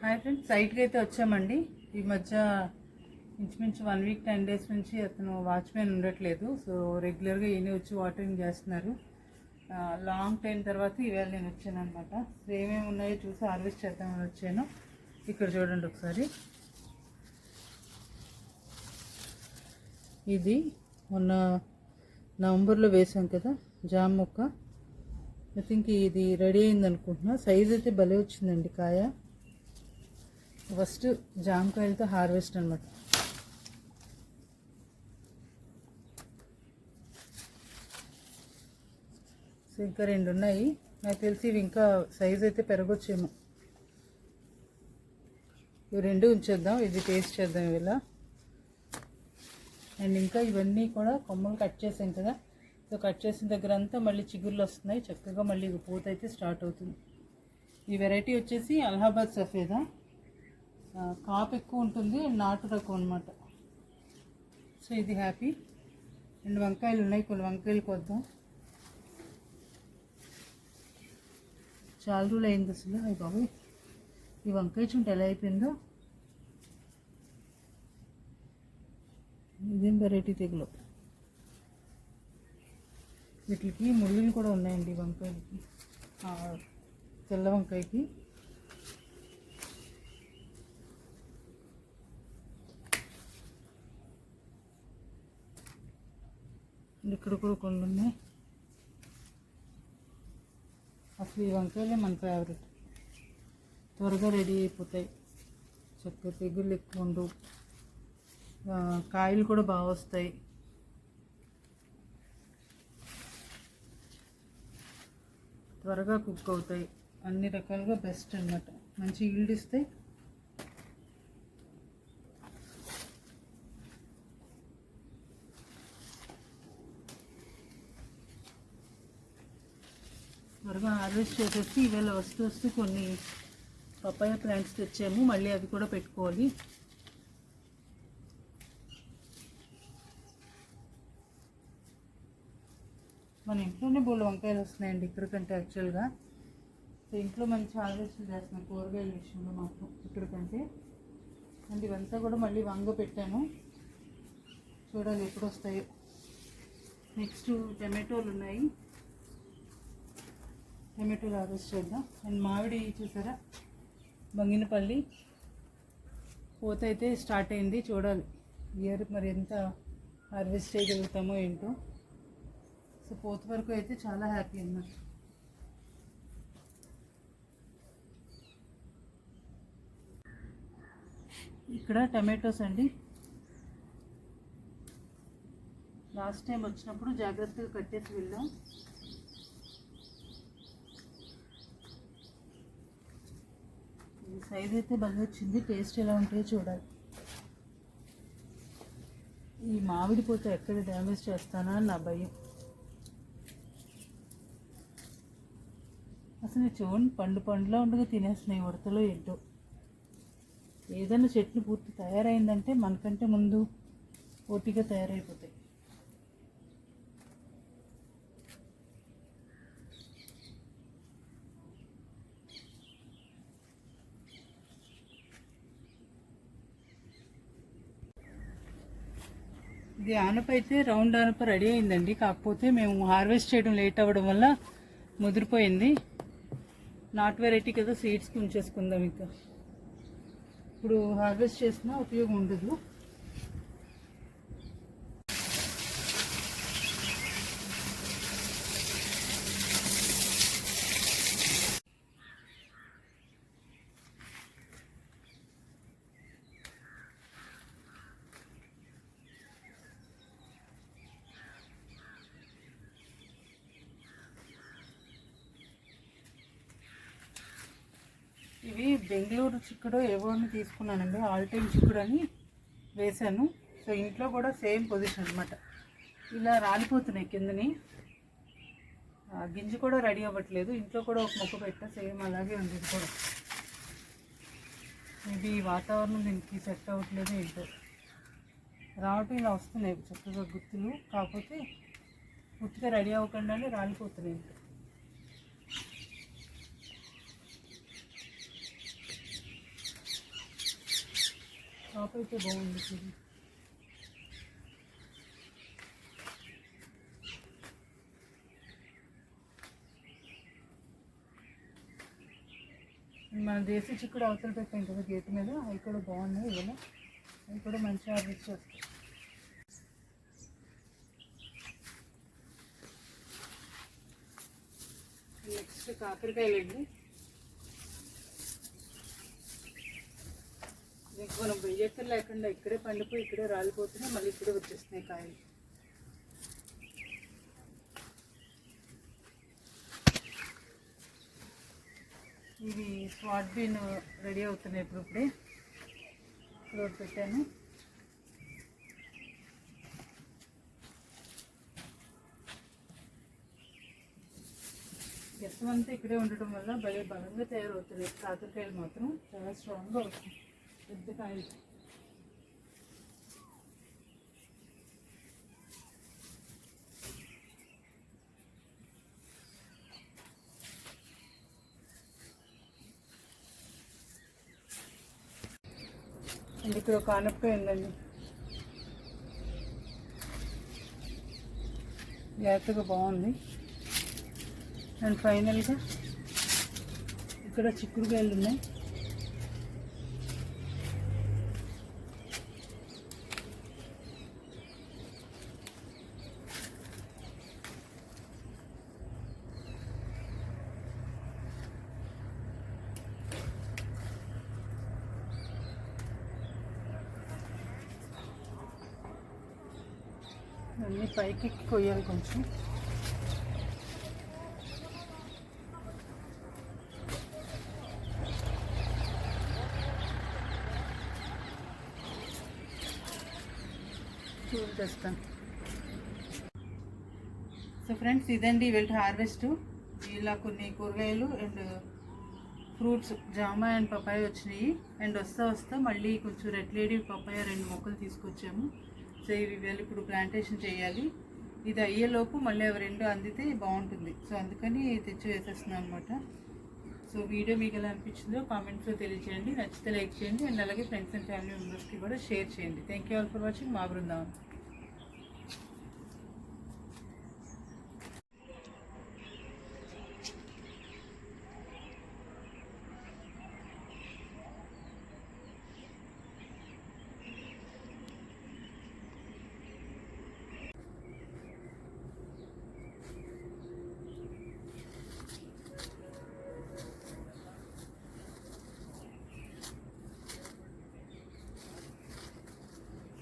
Hi friends సైట్కి అయితే వచ్చామండి. ఈ మధ్య ఇంచుమించు వన్ వీక్ టెన్ డేస్ నుంచి అతను వాచ్మెన్ ఉండట్లేదు. సో రెగ్యులర్గా ఈయన వచ్చి వాటరింగ్ చేస్తున్నారు. లాంగ్ టైం తర్వాత ఈవేళ నేను వచ్చాను అనమాట సో ఏమేమి ఉన్నాయో చూసి హార్వెస్ట్ చేద్దామని వచ్చాను. ఇక్కడ చూడండి ఒకసారి. ఇది మొన్న నవంబర్లో వేసాం కదా జామ్ మొక్క. ఐ థింక్ ఇది రెడీ అయింది అనుకుంటున్నా సైజ్ అయితే భలే వచ్చిందండి కాయ. ఫస్ట్ జామకాయలతో హార్వెస్ట్ అనమాట సో ఇంకా రెండు ఉన్నాయి. నాకు తెలిసి ఇవి ఇంకా సైజ్ అయితే పెరగొచ్చేమో. ఇవి రెండు ఉంచేద్దాం. ఇది టేస్ట్ చేద్దాం ఇలా అండ్ ఇంకా ఇవన్నీ కూడా కొమ్మలు కట్ చేసాం కదా. సో కట్ చేసిన దగ్గర అంతా మళ్ళీ చిగుర్లు వస్తున్నాయి. చక్కగా మళ్ళీ పూత అయితే స్టార్ట్ అవుతుంది. ఈ వెరైటీ వచ్చేసి అలహాబాద్ సఫేదా. కాపు ఎక్కువ ఉంటుంది అండ్ నాటు రకం అనమాట సో ఇది హ్యాపీ. రెండు వంకాయలు ఉన్నాయి కొన్ని వంకాయలు కొద్దాం. చాలా రోజులు అయింది అసలు. అయ్యి బాబు ఈ వంకాయ చుంట ఎలా అయిపోయిందో. ఇదేం వెరైటీ తెగులు. వీటికి ముళ్ళులు కూడా ఉన్నాయండి వంకాయలకి. తెల్ల వంకాయకి. ఇక్కడ కూడా కొన్ని ఉన్నాయి. అసలు ఈ వంకాయలే మన ఫేవరెట్ త్వరగా రెడీ అయిపోతాయి. చక్కగా తెగుళ్ళు ఎక్కువ ఉండవు. కాయలు కూడా బాగా వస్తాయి. త్వరగా కుక్ అవుతాయి. అన్ని రకాలుగా బెస్ట్ అన్నమాట. మంచి ఈల్డ్ ఇస్తాయి త్వరగా హార్వెస్ట్ చేసేసి ఇవాళ వస్తూ వస్తూ కొన్ని పప్పాయ ప్లాంట్స్ తెచ్చాము. మళ్ళీ అవి కూడా పెట్టుకోవాలి. మన ఇంట్లోనే బోళ్ళు వంకాయలు వస్తున్నాయండి ఇక్కడికంటే యాక్చువల్గా. సో ఇంట్లో మంచి హార్వెస్ట్ చేస్తున్నాం కూరగాయల విషయంలో మాత్రం ఇక్కడికంటే అండ్ ఇవంతా కూడా మళ్ళీ వంగ పెట్టాను. చూడాలి ఎప్పుడు వస్తాయో నెక్స్ట్ టమాటోలు ఉన్నాయి. టమాటోలు హార్వెస్ట్ చేద్దాం. అండ్ మామిడి చూసారా? బంగినపల్లి. పూత అయితే స్టార్ట్ అయింది. చూడాలి. ఇయర్ మరి ఎంత హార్వెస్ట్ చేయగలుగుతామో ఏంటో. సో పూత వరకు అయితే చాలా హ్యాపీ అన్నమాట. ఇక్కడ టమాటోస్ అండి. లాస్ట్ టైం వచ్చినప్పుడు జాగ్రత్తగా కట్టేసి వెళ్ళాం. సైజ్ అయితే బాగా వచ్చింది టేస్ట్ ఎలా ఉంటాయో చూడాలి. ఈ మామిడి పూత ఎక్కడ డ్యామేజ్ చేస్తానా అని నా భయం. అసలు నేను చూడండి పండు పండులో ఉండగా తినేస్తున్నాయి ఉడతలో ఏంటో. ఏదైనా చెట్లు పూర్తి తయారైందంటే మనకంటే ముందు పోటీగా తయారైపోతాయి. ఇది ఆనప అయితే రౌండ్ ఆనప రెడీ అయిందండి. కాకపోతే మేము హార్వెస్ట్ చేయడం లేట్ అవ్వడం వల్ల ముదిరిపోయింది. నాట్ వెరైటీ కదా సీడ్స్కి ఉంచేసుకుందాం ఇంకా. ఇప్పుడు హార్వెస్ట్ చేసినా ఉపయోగం ఉండదు ఇవి బెంగళూరు చిక్కుడు ఏవో అని తీసుకున్నానండి. ఆల్ టైమ్ చిక్కుడు అని వేశాను. సో ఇంట్లో కూడా సేమ్ పొజిషన్ అనమాట ఇలా రాలిపోతున్నాయి కిందని. ఆ గింజ కూడా రెడీ అవ్వట్లేదు. ఇంట్లో కూడా ఒక మొక్క పెట్టా. సేమ్ అలాగే ఉంది ఇది కూడా. ఇది వాతావరణం దీనికి సెట్ అవ్వట్లేదు ఏంటో. రావటం ఇలా వస్తున్నాయి. చక్కగా గుర్తులు కాకపోతే పూర్తిగా రెడీ అవ్వకుండానే రాలిపోతున్నాయి. షాప్ అయితే బాగుంది చూడు. మన దేశీ చిక్కుడు అవతల పెట్టాం కదా గేట్ మీద అవి కూడా బాగున్నాయి ఇవాళ. అవి కూడా మంచిగా ఆర్డర్ వస్తాయి నెక్స్ట్ కాకరకాయలండి. మీకు మనం వెయ్యక్కర్ లేకుండా ఇక్కడే పండిపోయి ఇక్కడే రాలిపోతున్నాయి మళ్ళీ ఇక్కడే వచ్చేస్తున్నాయి కాయలు. ఇవి స్వాట్ బీన్ రెడీ అవుతున్నాయి ఇప్పుడు ఇప్పుడే. ఇప్పుడు పెట్టాను. గెస్సం అంతా ఇక్కడే ఉండటం వల్ల భలే బలంగా తయారవుతుంది కాకరకాయలు మాత్రం చాలా స్ట్రాంగ్గా వస్తుంది పెద్ద కాయలు అండ్ ఇక్కడ ఒక ఆనపకాయ ఉందండి. జాగ్రత్తగా బాగుంది. అండ్ ఫైనల్గా ఇక్కడ చిక్కుడుకాయలు ఉన్నాయి. అన్నీ పైకి కొయ్యాలి కొంచెం. చూపిస్తాను సో ఫ్రెండ్స్ ఇదండి వీళ్ళ హార్వెస్ట్. ఇలా కొన్ని కూరగాయలు అండ్ ఫ్రూట్స్ జామ అండ్ పపాయ వచ్చినాయి. అండ్ వస్తా వస్తా మళ్ళీ కొంచెం రెడ్ లేడీ పపాయ రెండు మొక్కలు తీసుకొచ్చాము. ఇవి వీళ్ళు ఇప్పుడు ప్లాంటేషన్ చేయాలి. ఇది అయ్యేలోపు మళ్ళీ అవి రెండు అందితే బాగుంటుంది. సో అందుకని తెచ్చి వేసేస్తున్నాను అనమాట సో వీడియో మీకు ఎలా అనిపించిందో కామెంట్స్లో తెలియజేయండి నచ్చితే లైక్ చేయండి. అండ్ అలాగే ఫ్రెండ్స్ అండ్ ఫ్యామిలీ మెంబర్స్కి కూడా షేర్ చేయండి. Thank you all for watching మా బృందావన్.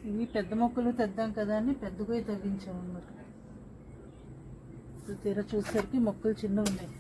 ఇవి పెద్ద మొక్కలు తెద్దాం కదా అని పెద్దగా తవ్వించాం అన్నమాట ఇప్పుడు తీర చూసేసరికి మొక్కలు చిన్నవి ఉన్నాయి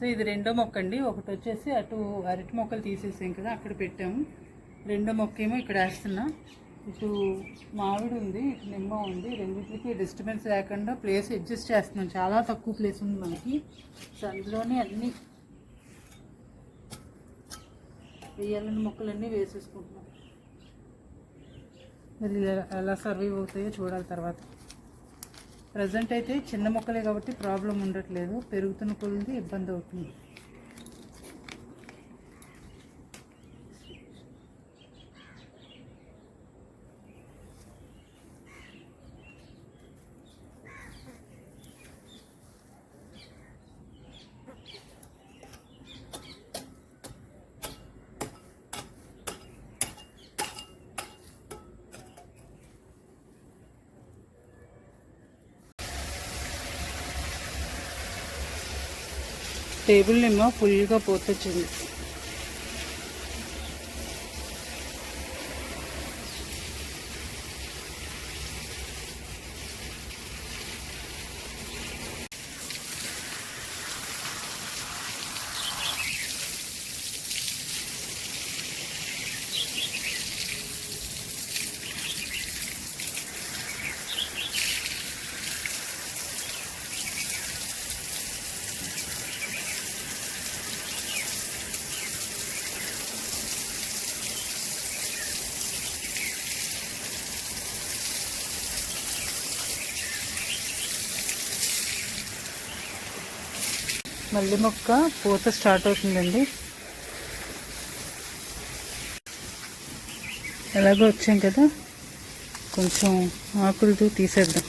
సో ఇది రెండో మొక్క అండి ఒకటి వచ్చేసి అటు అరటి మొక్కలు తీసేసాం కదా అక్కడ పెట్టాము. రెండో మొక్క ఏమో ఇక్కడ వేస్తున్నా. ఇటు మామిడి ఉంది ఇటు నిమ్మ ఉంది. రెండింటికి డిస్టర్బెన్స్ లేకుండా ప్లేస్ అడ్జస్ట్ చేస్తున్నాం. చాలా తక్కువ ప్లేస్ ఉంది మనకి. సో అందులోనే అన్ని వేయాలని మొక్కలన్నీ వేసేసుకుంటున్నాం. మరి ఎలా- ఎలా సర్వైవ్ అవుతాయో చూడాలి తర్వాత. ప్రజెంట్ అయితే చిన్న మొక్కలే కాబట్టి ప్రాబ్లం ఉండట్లేదు. పెరుగుతున్న కొలది ఇబ్బంది అవుతుంది. టేబుల్ ఏమో ఫుల్గా పోతొచ్చింది. మల్లి మొక్క పూత స్టార్ట్ అవుతుందండి. ఎలాగో వచ్చాం కదా కొంచెం ఆకులతో తీసేద్దాం.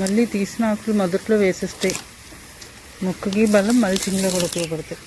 మళ్ళీ తీసిన ఆకులు మొదట్లో వేసేస్తాయి మొక్కకి బలం మల్చింగ్లో కూడా ఉపయోగపడతాయి.